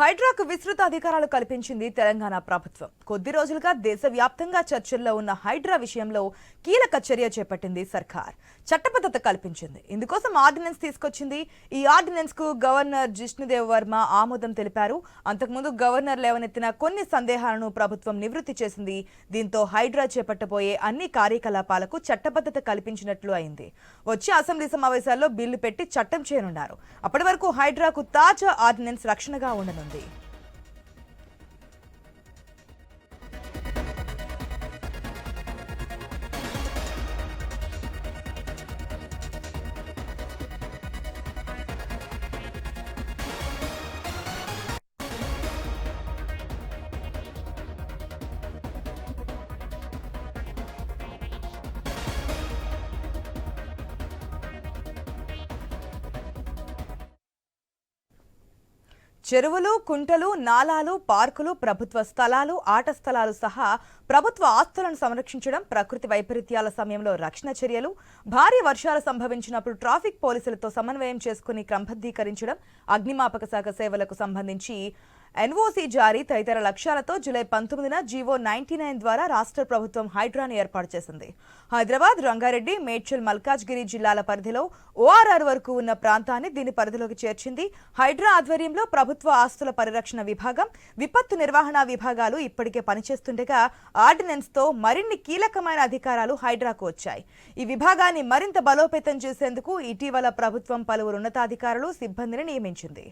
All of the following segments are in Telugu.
హైడ్రాకు విస్తృత అధికారాలు కల్పించింది తెలంగాణ ప్రభుత్వం. కొద్ది రోజులుగా దేశవ్యాప్తంగా చర్చల్లో ఉన్న హైడ్రా విషయంలో కీలక చర్య చేపట్టింది సర్కార్. చట్టబద్ధత కల్పించింది. ఇందుకోసం ఆర్డినెన్స్ తీసుకొచ్చింది. ఈ ఆర్డినెన్స్కు గవర్నర్ జిష్ణుదేవ్ వర్మ ఆమోదం తెలిపారు. అంతకుముందు గవర్నర్ లేవనెత్తిన కొన్ని సందేహాలను ప్రభుత్వం నివృత్తి చేసింది. దీంతో హైడ్రా చేపట్టబోయే అన్ని కార్యకలాపాలకు చట్టబద్ధత కల్పించినట్లు అయింది. వచ్చే అసెంబ్లీ సమావేశాల్లో బిల్లు పెట్టి చట్టం చేయనున్నారు. అప్పటి వరకు హైడ్రాకు తాజా ఆర్డినెన్స్ రక్షణగా ఉండనుంది. Gandhi. చెరువులు కుంటలు నాలాలు పార్కులు ప్రభుత్వ స్థలాలు ఆట స్థలాలు సహా ప్రభుత్వ ఆస్తులను సంరక్షించడం ప్రకృతి వైపరీత్యాల సమయంలో రక్షణ చర్యలు భారీ వర్షాలు సంభవించినప్పుడు ట్రాఫిక్ పోలీసులతో సమన్వయం చేసుకుని క్రమబద్ధీకరించడం అగ్నిమాపక శాఖ సేవలకు సంబంధించి ఎన్ఓసీ జారీ తదితర లక్ష్యాలతో జూలై పంతొమ్మిదిన జీవో నైన్టీ నైన్ ద్వారా రాష్ట్ర ప్రభుత్వం హైడ్రాను ఏర్పాటు చేసింది. హైదరాబాద్ రంగారెడ్డి మేడ్చల్ మల్కాజ్గిరి జిల్లాల పరిధిలో ఓఆర్ఆర్ వరకు ఉన్న ప్రాంతాన్ని దీని పరిధిలోకి చేర్చింది. హైడ్రా ఆధ్వర్యంలో ప్రభుత్వ ఆస్తుల పరిరక్షణ విభాగం విపత్తు నిర్వహణ విభాగాలు ఇప్పటికే పనిచేస్తుండగా ఆర్డినెన్స్తో మరిన్ని కీలకమైన అధికారాలు హైడ్రాకు వచ్చాయి. ఈ విభాగాన్ని మరింత బలోపేతం చేసేందుకు ఇటీవల ప్రభుత్వం పలువురు ఉన్నతాధికారులు సిబ్బందిని నియమించింది.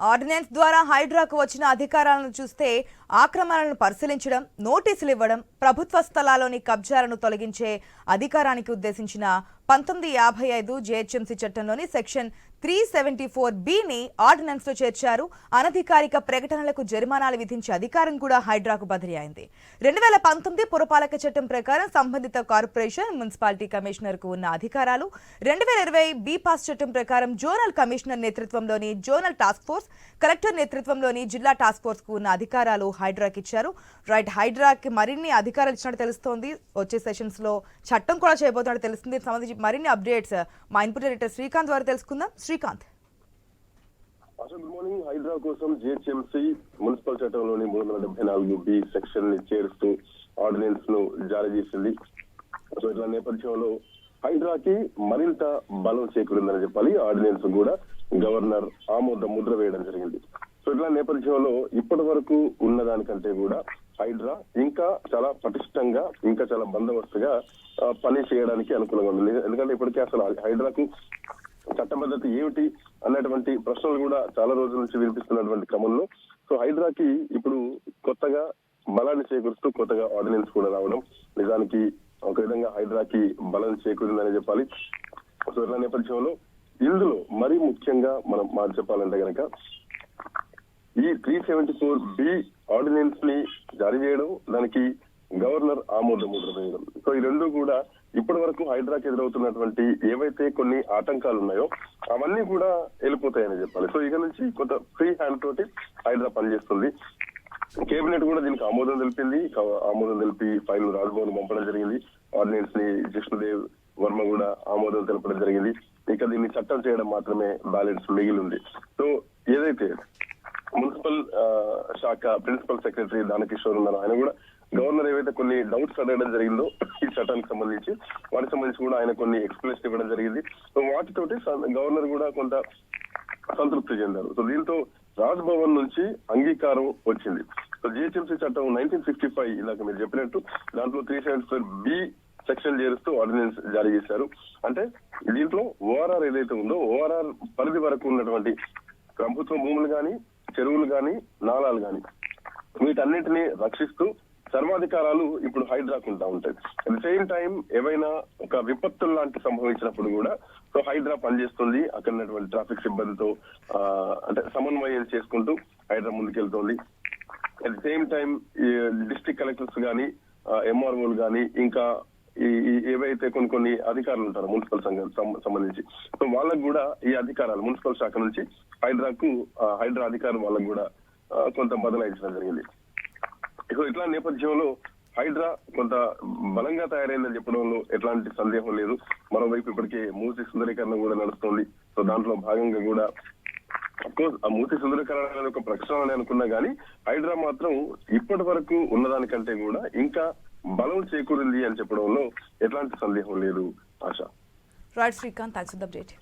ఆర్డినెన్స్ ద్వారా హైడ్రాకు వచ్చిన అధికారాలను చూస్తే ఆక్రమణలను పరిశీలించడం నోటీసులు ఇవ్వడం ప్రభుత్వ స్థలాల్లోని కబ్జాలను తొలగించే అధికారానికి ఉద్దేశించిన పంతొమ్మిది యాభై ఐదు జేహెచ్ఎంసీ చట్టంలోని సెక్షన్ త్రీ సెవెంటీ ఫోర్ బిని ఆర్డినెన్స్లో చేర్చారు. అనధికారిక ప్రకటనలకు జరిమానాలు విధించే అధికారం కూడా హైడ్రాకు బదిలీ అయింది. రెండు వేల పంతొమ్మిది పురపాలక చట్టం ప్రకారం సంబంధిత కార్పొరేషన్ మున్సిపాలిటీ కమిషనర్కు ఉన్న అధికారాలు రెండు వేల ఇరవై బి పాస్ చట్టం ప్రకారం జోనల్ కమిషనర్ నేతృత్వంలోని జోనల్ టాస్క్ ఫోర్స్ కలెక్టర్ నేతృత్వంలోని జిల్లా టాస్క్ ఫోర్స్కు ఉన్న అధికారాలు హైడ్రాకి ఇచ్చారు. రైట్ హైడ్రాకి మరిన్ని అధికారాలు ఇచ్చినట్టు తెలుస్తోంది. వచ్చే సెషన్స్లో చట్టం కూడా చేయబోతున్నట్టు తెలుస్తుంది. దీనికి సంబంధించి మరిన్ని అప్డేట్స్ మా ఇన్పుట్ డైరెక్టర్ శ్రీకాంత్ ద్వారా తెలుసుకుందాం. శ్రీకాంత్. అసలు గుడ్ మార్నింగ్. హైడ్రా కోసం జిహెచ్ఎంసీ మున్సిపల్ చట్టంలోని మూడు వందల డెబ్బై నాలుగు బి సెక్షన్ని చేరుస్తూ ఆర్డినెన్స్ను జారీ చేసింది. సో ఇట్లా నేపథ్యంలో హైడ్రాకి మరింత బలం చేకూరిందని చెప్పాలి. ఆర్డినెన్స్ కూడా గవర్నర్ ఆమోద ముద్ర వేయడం జరిగింది. ఇట్లా నేపథ్యంలో ఇప్పటి వరకు ఉన్న దానికంటే కూడా హైడ్రా ఇంకా చాలా పటిష్టంగా ఇంకా చాలా బందోబస్తుగా పని చేయడానికి అనుకూలంగా ఉంది. ఎందుకంటే ఇప్పటికే అసలు హైడ్రాకు చట్టబద్ధత ఏమిటి అన్నటువంటి ప్రశ్నలు కూడా చాలా రోజుల నుంచి వినిపిస్తున్నటువంటి క్రమంలో సో హైడ్రాకి ఇప్పుడు కొత్తగా బలాన్ని చేకూరుస్తూ కొత్తగా ఆర్డినెన్స్ కూడా రావడం నిజానికి ఒక విధంగా హైడ్రాకి బలం చేకూరిందని చెప్పాలి. సో నేపథ్యంలో ఇందులో మరీ ముఖ్యంగా మనం మాట చెప్పాలంటే కనుక ఈ త్రీ సెవెంటీ ఫోర్ బి ఆర్డినెన్స్ని జారీ చేయడం దానికి గవర్నర్ ఆమోదం ముద్ర వేయడం సో ఈ రెండు కూడా ఇప్పటి వరకు హైడ్రాకి ఎదురవుతున్నటువంటి ఏవైతే కొన్ని ఆటంకాలు ఉన్నాయో అవన్నీ కూడా వెళ్ళిపోతాయని చెప్పాలి. సో ఇక నుంచి కొంత ఫ్రీ హ్యాండ్ తోటి హైడ్రా పనిచేస్తుంది. కేబినెట్ కూడా దీనికి ఆమోదం తెలిపింది. ఆమోదం తెలిపి ఫైల్ రాజ్భవన్ పంపడం జరిగింది. ఆర్డినెన్స్ని జిష్ణుదేవ్ వర్మ కూడా ఆమోదం తెలపడం జరిగింది. ఇక దీన్ని చట్టం చేయడం మాత్రమే బ్యాలెన్స్ మిగిలి ఉంది. సో ఏదైతే మున్సిపల్ శాఖ ప్రిన్సిపల్ సెక్రటరీ దానకిషోర్ ఉన్నారు. ఆయన కూడా గవర్నర్ ఏవైతే కొన్ని డౌట్స్ అడగడం జరిగిందో ఈ చట్టానికి సంబంధించి వాటికి సంబంధించి కూడా ఆయన కొన్ని ఎక్స్ప్లెనేషన్ ఇవ్వడం జరిగింది. సో వాటితోటి స- గవర్నర్ కూడా కొంత సంతృప్తి చెందారు. సో దీంతో రాజ్భవన్ నుంచి అంగీకారం వచ్చింది. సో జిహెచ్ఎంసీ చట్టం నైన్టీన్ సిక్స్టీ ఫైవ్ ఇలాగ మీరు చెప్పినట్టు దాంట్లో three seventy four B section చేరుస్తూ ordinance జారీ చేశారు. అంటే దీంట్లో ఓఆర్ఆర్ ఏదైతే ఉందో ఓఆర్ఆర్ పరిధి వరకు ఉన్నటువంటి ప్రభుత్వ భూములు కానీ చెరువులు గాని నాలాలు గాని. వీటన్నిటిని రక్షిస్తూ సర్వాధికారాలు ఇప్పుడు హైడ్రాకుంటా ఉంటాయి. అట్ ద సేమ్ టైం ఏవైనా ఒక విపత్తులు లాంటి సంభవించినప్పుడు కూడా సో హైడ్రా పనిచేస్తుంది. అక్కడ ఉన్నటువంటి ట్రాఫిక్ సిబ్బందితో ఆ, అంటే సమన్వయం చేసుకుంటూ Hydraa ముందుకెళ్తోంది. At the same time district collectors కానీ ఎంఆర్ఓలు కానీ ఇంకా ఈ ఏవైతే కొన్ని కొన్ని అధికారులు ఉంటారు మున్సిపల్ సంఘం సంబంధించి. సో వాళ్ళకు కూడా ఈ అధికారాలు మున్సిపల్ శాఖ నుంచి హైడ్రాకు ఆ, హైడ్రా అధికారులు వాళ్ళకు కూడా కొంత బదలాయించడం జరిగింది. ఇక ఇట్లా నేపథ్యంలో హైడ్రా కొంత బలంగా తయారైందని చెప్పడంలో ఎట్లాంటి సందేహం లేదు. మరోవైపు ఇప్పటికే మూసి సుందరీకరణ కూడా నడుస్తుంది. సో దాంట్లో భాగంగా కూడా కోర్స్ ఆ మూసి సుందరీకరణ అనేది ఒక ప్రక్షాళన అని అనుకున్నా గానీ హైడ్రా మాత్రం ఇప్పటి వరకు ఉన్నదానికంటే కూడా ఇంకా బలం చేకూరింది అని చెప్పడంలో ఎట్లాంటి సందేహం లేదు Asha. Right Srikanth thanks for update.